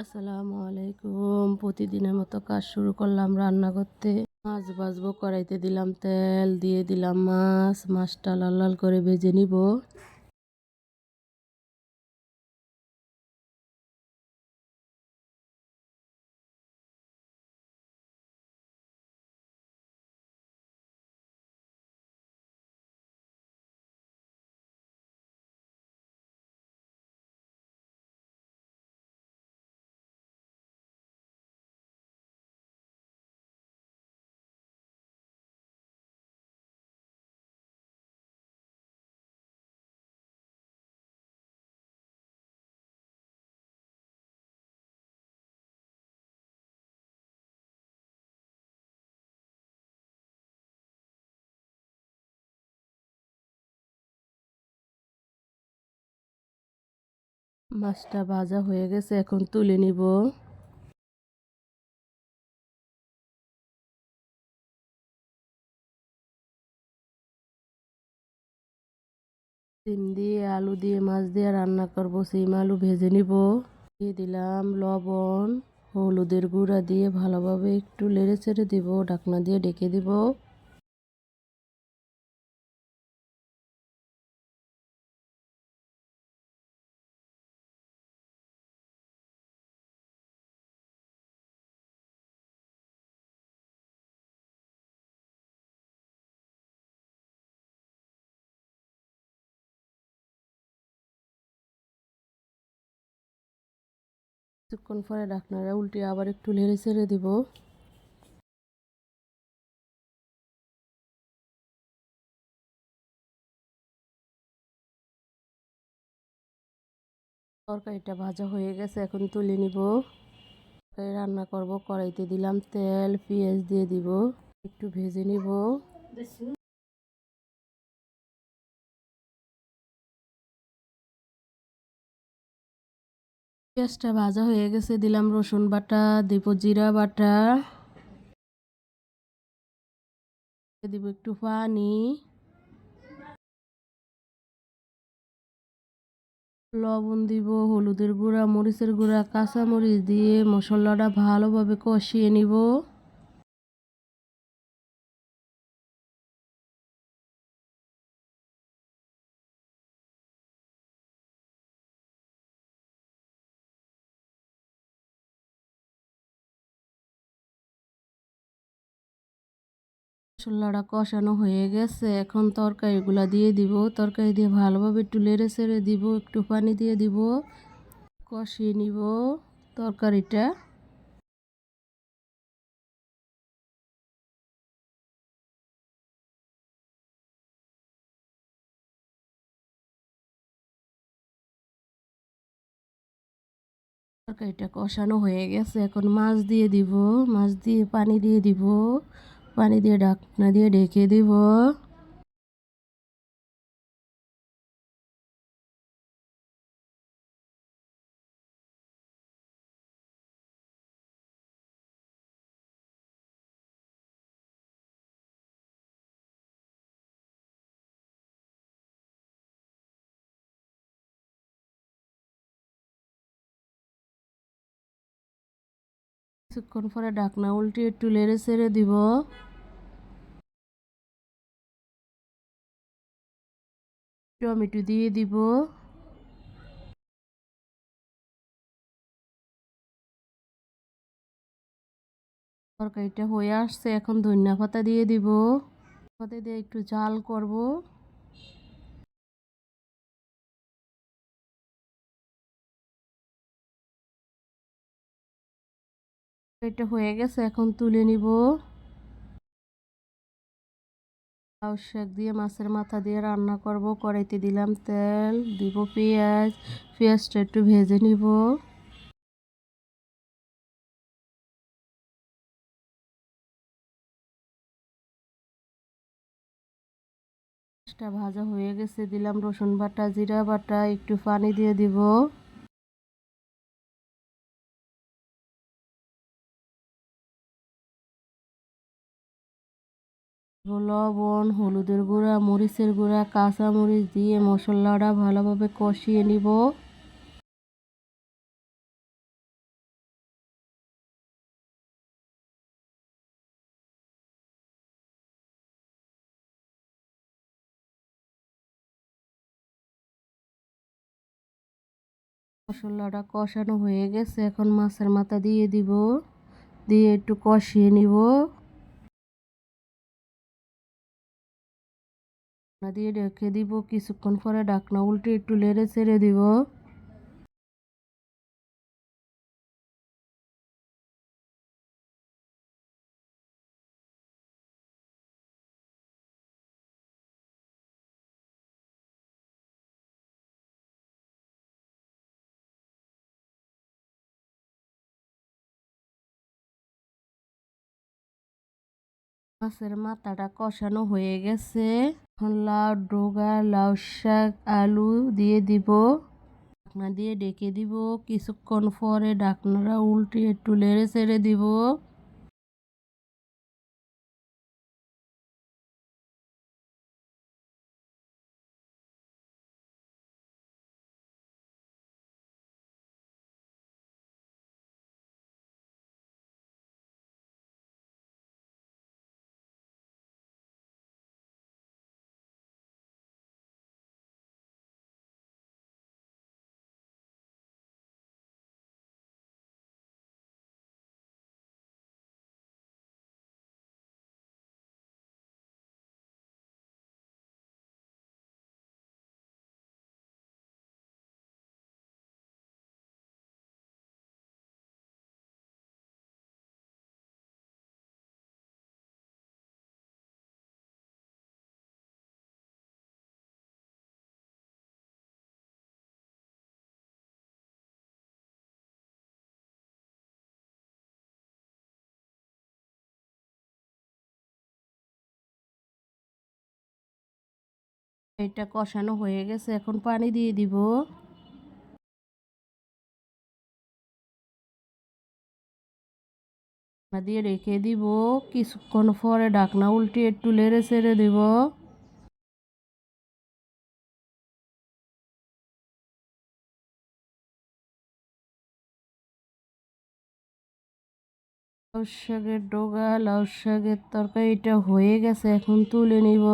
আসসালামু আলাইকুম। প্রতিদিনের মতো কাজ শুরু করলাম রান্না করতে। মাছ ভাজবো, কড়াইতে দিলাম তেল, দিয়ে দিলাম মাছ। মাছটা লাল লাল করে ভেজে নিব। মাছটা ভাজা হয়ে গেছে, এখন তুলে নিব। সিম দিয়ে, আলু দিয়ে, মাছ দিয়ে রান্না করব, সিম, আলু ভেজে নিব। দিয়ে দিলাম লবণ, হলুদের গুঁড়া দিয়ে ভালোভাবে একটু লেড়ে ছেড়ে দিব, ঢাকনা দিয়ে ডেকে দিব। কিছুক্ষণ পরে ঢাকনাটা উল্টে আবার একটু লেড়ে ছেড়ে দিব। তরকারিটা ভাজা হয়ে গেছে, এখন তুলে নিব। তরকারি রান্না করব, কড়াইতে দিলাম তেল, পেঁয়াজ দিয়ে দিব, একটু ভেজে নিব। পেঁয়াজটা ভাজা হয়ে গেছে, দিলাম রসুন বাটা, দিব জিরা বাটা। দিব একটু পানি। লবণ দিব, হলুদের গুঁড়া, মরিচের গুঁড়া, কাঁচামরিচ দিয়ে মশলাটা ভালোভাবে কষিয়ে নিব। মশলাটা কষানো হয়ে গেছে। এখন তরকারিগুলো দিয়ে দিব। তরকারি দিয়ে ভালোভাবে একটু লেড়ে ছেড়ে দিব, একটু পানি দিয়ে দিব। কষিয়ে নিব তরকারিটা। তরকারিটা কষানো হয়ে গেছে। এখন মাছ দিয়ে দিব। মাছ দিয়ে পানি দিয়ে দিব। পানি দিয়ে ঢাকনা দিয়ে ঢেকে দিব। কিছুক্ষণ পরে ঢাকনা উল্টে একটু লেড়ে ছেড়ে দিব। টমেটো দিয়ে দিব। তরকারিটা হয়ে আসছে, এখন ধনিয়া পাতা দিয়ে দিব। পাতা দিয়ে একটু জাল করব। এটা হয়ে গেছে, এখন তুলে নিব। শাক দিয়ে, মাছের মাথা দিয়ে রান্না করব। কড়াইতে দিলাম তেল, দিব পেঁয়াজ। পেঁয়াজটা একটু ভেজে নিব। ভাজা হয়ে গেছে, দিলাম রসুন বাটা, জিরা বাটা, একটু পানি দিয়ে দিব। লবণ, হলুদের গুঁড়া, মরিচের গুঁড়া কাঁচামরিচ দিয়ে মশলাটা ভালোভাবে কষিয়ে নিব। মশলাটা কষানো হয়ে গেছে, এখন মাছের মাথা দিয়ে দিব, দিয়ে একটু কষিয়ে নিব। ঢাকনা দিয়ে রেখে দিব কিছুক্ষণ পরে ঢাকনা উল্টে একটু লেড়ে ছেড়ে দিব। মাছের মাথাটা কষানো হয়ে গেছে। এখন লাউ ডোগা, লাউ শাক, আলু দিয়ে দিব। ঢাকনা দিয়ে ডেকে দিব। কিছুক্ষণ পরে ঢাকনাটা উল্টে টুলেরে ছেড়ে দিব। এটা কষানো হয়ে গেছে, এখন পানি দিয়ে দিব। দিয়ে রেখে দিব, কিছুক্ষণ পরে ডাকনা উল্টে একটু লেড়ে ছেড়ে দিব। লাউ শাকের ডোগা লাউ শাকের তরকারিটা হয়ে গেছে, এখন তুলে নিব।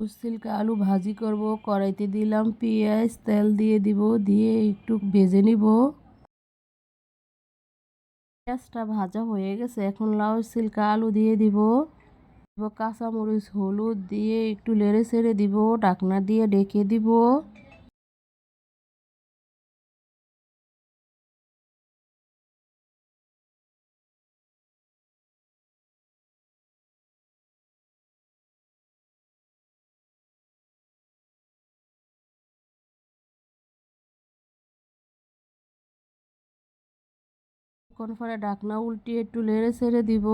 সিল্কা আলু ভাজি করব, কড়াইতে দিলাম পেঁয়াজ, তেল দিয়ে দিব, দিয়ে একটু ভেজে নিব। পেঁয়াজটা ভাজা হয়ে গেছে, এখন লাউ সিলকা আলু দিয়ে দিব। কাঁচামরিচ, হলুদ দিয়ে একটু লেড়ে ছেড়ে দিব, ঢাকনা দিয়ে ডেকে দিব। কিছুক্ষণ পরে ডাকনা উল্টিয়ে একটু লেড়ে ছেড়ে দিব।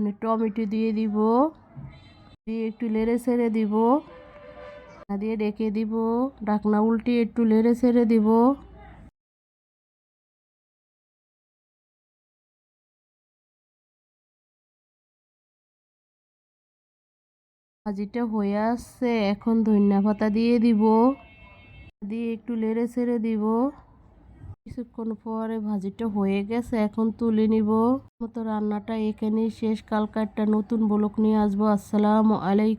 মানে টমেটো দিয়ে দিব, দিয়ে একটু লেড়ে ছেড়ে দিব দিয়ে ডেকে দিব, ডাকনা উল্টে একটু লেড়ে ছেড়ে দিব। ভাজিটা হয়ে আসছে, এখন ধনিয়া পাতা দিয়ে দিব, দিয়ে একটু লেড়ে ছেড়ে দিব। কিছুক্ষণ পরে ভাজিটা হয়ে গেছে, এখন তুলে নিব। মতো রান্নাটা এখানেই শেষ। কালকারটা নতুন ব্লক নিয়ে আসব। আসসালামু আলাইকুম।